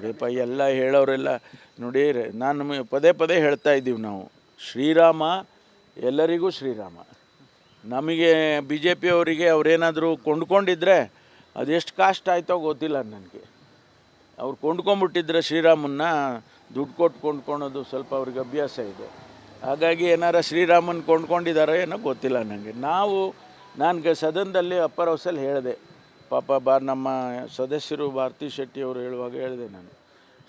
ನೋಡಿಪ್ಪ ಎಲ್ಲ ಹೇಳೋರೆಲ್ಲ ನೋಡಿ, ನಾನು ನಿಮಗೆ ಪದೇ ಪದೇ ಹೇಳ್ತಾ ಇದ್ದೀವಿ ನಾವು. ಶ್ರೀರಾಮ, ಎಲ್ಲರಿಗೂ ಶ್ರೀರಾಮ. ನಮಗೆ ಬಿ ಜೆ ಪಿಯವರಿಗೆ ಅವರೇನಾದರೂ ಕೊಂಡ್ಕೊಂಡಿದ್ರೆ ಅದೆಷ್ಟು ಕಾಸ್ಟ್ ಆಯ್ತೋ ಗೊತ್ತಿಲ್ಲ ನನಗೆ. ಅವ್ರು ಕೊಂಡ್ಕೊಂಡ್ಬಿಟ್ಟಿದ್ರೆ ಶ್ರೀರಾಮನ್ನ ದುಡ್ಡು ಕೊಟ್ಟು ಕೊಂಡ್ಕೊಳೋದು ಸ್ವಲ್ಪ ಅವ್ರಿಗೆ ಅಭ್ಯಾಸ ಇದೆ. ಹಾಗಾಗಿ ಏನಾರ ಶ್ರೀರಾಮನ್ ಕೊಂಡ್ಕೊಂಡಿದ್ದಾರೋ ಏನೋ ಗೊತ್ತಿಲ್ಲ ನನಗೆ ನಾವು, ನನಗೆ ಸದನದಲ್ಲಿ ಅಪ್ಪರ್ ಹೌಸಲ್ಲಿ ಹೇಳಿದೆ ಪಾಪ ಬಾ ನಮ್ಮ ಸದಸ್ಯರು ಭಾರತಿ ಶೆಟ್ಟಿ ಅವರು ಹೇಳುವಾಗ ಹೇಳಿದೆ ನಾನು,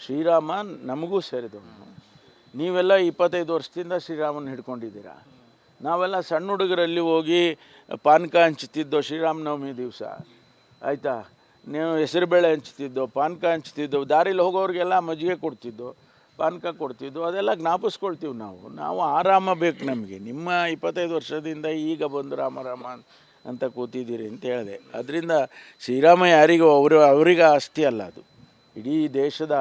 ಶ್ರೀರಾಮ ನಮಗೂ ಸೇರಿದವನು. ನೀವೆಲ್ಲ ಇಪ್ಪತ್ತೈದು ವರ್ಷದಿಂದ ಶ್ರೀರಾಮನ ಹಿಡ್ಕೊಂಡಿದ್ದೀರಾ? ನಾವೆಲ್ಲ ಸಣ್ಣ ಹುಡುಗರಲ್ಲಿ ಹೋಗಿ ಪಾನಕ ಹಂಚ್ತಿದ್ದೋ ಶ್ರೀರಾಮನವಮಿ ದಿವಸ, ಆಯಿತಾ? ನೀವು ಹೆಸರುಬೇಳೆ ಹಂಚ್ತಿದ್ದೋ ಪಾನಕ ಹಂಚ್ತಿದ್ದೋ, ದಾರಿಲಿ ಹೋಗೋರಿಗೆಲ್ಲ ಮಜ್ಜಿಗೆ ಕೊಡ್ತಿದ್ದೋ ಪಾನಕ ಕೊಡ್ತಿದ್ದೋ, ಅದೆಲ್ಲ ಜ್ಞಾಪಿಸ್ಕೊಳ್ತೀವಿ ನಾವು. ನಾವು ಆರಾಮ ಬೇಕು ನಮಗೆ. ನಿಮ್ಮ ಇಪ್ಪತ್ತೈದು ವರ್ಷದಿಂದ ಈಗ ಬಂದು ರಾಮ ರಾಮ ಅಂತ ಕೂತಿದ್ದೀರಿ ಅಂತ ಹೇಳಿದೆ. ಅದರಿಂದ ಶ್ರೀರಾಮ ಯಾರಿಗೂ ಅವರು, ಅವರಿಗೆ ಆಸ್ತಿ ಅಲ್ಲ ಅದು. ಇಡೀ ದೇಶದ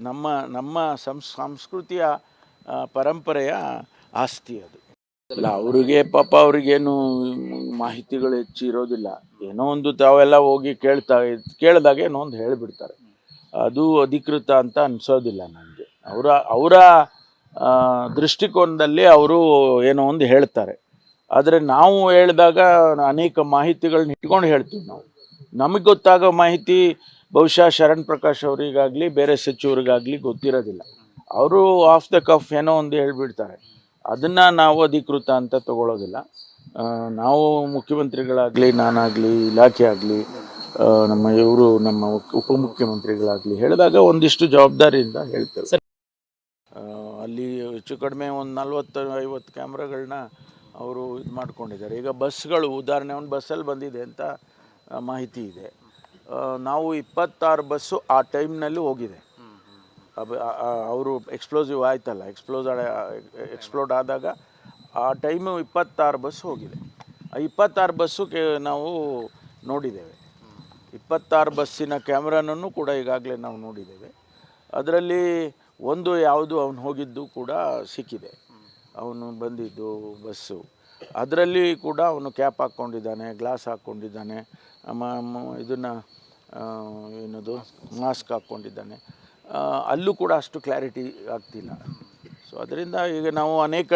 ನಮ್ಮ ನಮ್ಮ ಸಂಸ್, ಸಂಸ್ಕೃತಿಯ ಪರಂಪರೆಯ ಆಸ್ತಿ ಅದು. ಅಲ್ಲ, ಅವರಿಗೆ ಪಾಪ ಅವ್ರಿಗೇನು ಮಾಹಿತಿಗಳು ಹೆಚ್ಚು ಇರೋದಿಲ್ಲ. ಏನೋ ಒಂದು ತಾವೆಲ್ಲ ಹೋಗಿ ಕೇಳ್ತಾ, ಕೇಳಿದಾಗ ಏನೋ ಒಂದು ಹೇಳಿಬಿಡ್ತಾರೆ. ಅದು ಅಧಿಕೃತ ಅಂತ ಅನಿಸೋದಿಲ್ಲ ನನಗೆ. ಅವರ ಅವರ ದೃಷ್ಟಿಕೋನದಲ್ಲಿ ಅವರು ಏನೋ ಒಂದು ಹೇಳ್ತಾರೆ. ಆದರೆ ನಾವು ಹೇಳಿದಾಗ ಅನೇಕ ಮಾಹಿತಿಗಳನ್ನ ಇಟ್ಕೊಂಡು ಹೇಳ್ತೀವಿ ನಾವು. ನಮಗೆ ಗೊತ್ತಾಗೋ ಮಾಹಿತಿ ಬಹುಶಃ ಶರಣ್ ಪ್ರಕಾಶ್ ಅವರಿಗಾಗಲಿ ಬೇರೆ ಸಚಿವರಿಗಾಗಲಿ ಗೊತ್ತಿರೋದಿಲ್ಲ. ಅವರು ಆಫ್ ದ ಕಫ್ ಏನೋ ಒಂದು ಹೇಳಿಬಿಡ್ತಾರೆ. ಅದನ್ನು ನಾವು ಅಧಿಕೃತ ಅಂತ ತಗೊಳ್ಳೋದಿಲ್ಲ ನಾವು ಮುಖ್ಯಮಂತ್ರಿಗಳಾಗಲಿ ನಾನಾಗಲಿ ಇಲಾಖೆ ಆಗಲಿ ನಮ್ಮ ಇವರು ನಮ್ಮ ಉಪ- ಉಪಮುಖ್ಯಮಂತ್ರಿಗಳಾಗಲಿ ಹೇಳಿದಾಗ ಒಂದಿಷ್ಟು ಜವಾಬ್ದಾರಿಯಿಂದ ಹೇಳ್ತೇವೆ. ಅಲ್ಲಿ ಹೆಚ್ಚು ಕಡಿಮೆ ಒಂದು ನಲ್ವತ್ತು ಐವತ್ತು ಕ್ಯಾಮ್ರಾಗಳನ್ನ ಅವರು ಇದು ಮಾಡ್ಕೊಂಡಿದ್ದಾರೆ. ಈಗ ಬಸ್ಗಳು, ಉದಾಹರಣೆ ಒಂದು ಬಸ್ಸಲ್ಲಿ ಬಂದಿದೆ ಅಂತ ಮಾಹಿತಿ ಇದೆ. ನಾವು ಇಪ್ಪತ್ತಾರು ಬಸ್ಸು ಆ ಟೈಮ್ನಲ್ಲಿ ಹೋಗಿದೆ. ಅವರು ಎಕ್ಸ್ಪ್ಲೋಸಿವ್ ಆಯ್ತಲ್ಲ ಎಕ್ಸ್ಪ್ಲೋಸ್ ಎಕ್ಸ್ಪ್ಲೋಡ್ ಆದಾಗ ಆ ಟೈಮು ಇಪ್ಪತ್ತಾರು ಬಸ್ ಹೋಗಿದೆ. ಆ ಇಪ್ಪತ್ತಾರು ಬಸ್ಸು ಕೆ, ನಾವು ನೋಡಿದ್ದೇವೆ. ಇಪ್ಪತ್ತಾರು ಬಸ್ಸಿನ ಕ್ಯಾಮ್ರಾನನ್ನು ಕೂಡ ಈಗಾಗಲೇ ನಾವು ನೋಡಿದ್ದೇವೆ. ಅದರಲ್ಲಿ ಒಂದು ಯಾವುದು ಅವನು ಹೋಗಿದ್ದು ಕೂಡ ಸಿಕ್ಕಿದೆ. ಅವನು ಬಂದಿದ್ದು ಬಸ್ಸು. ಅದರಲ್ಲಿ ಕೂಡ ಅವನು ಕ್ಯಾಪ್ ಹಾಕ್ಕೊಂಡಿದ್ದಾನೆ, ಗ್ಲಾಸ್ ಹಾಕ್ಕೊಂಡಿದ್ದಾನೆ ಇದನ್ನು ಏನದು, ಮಾಸ್ಕ್ ಹಾಕ್ಕೊಂಡಿದ್ದಾನೆ. ಅಲ್ಲೂ ಕೂಡ ಅಷ್ಟು ಕ್ಲಾರಿಟಿ ಆಗ್ತಿಲ್ಲ. ಸೊ, ಅದರಿಂದ ಈಗ ನಾವು ಅನೇಕ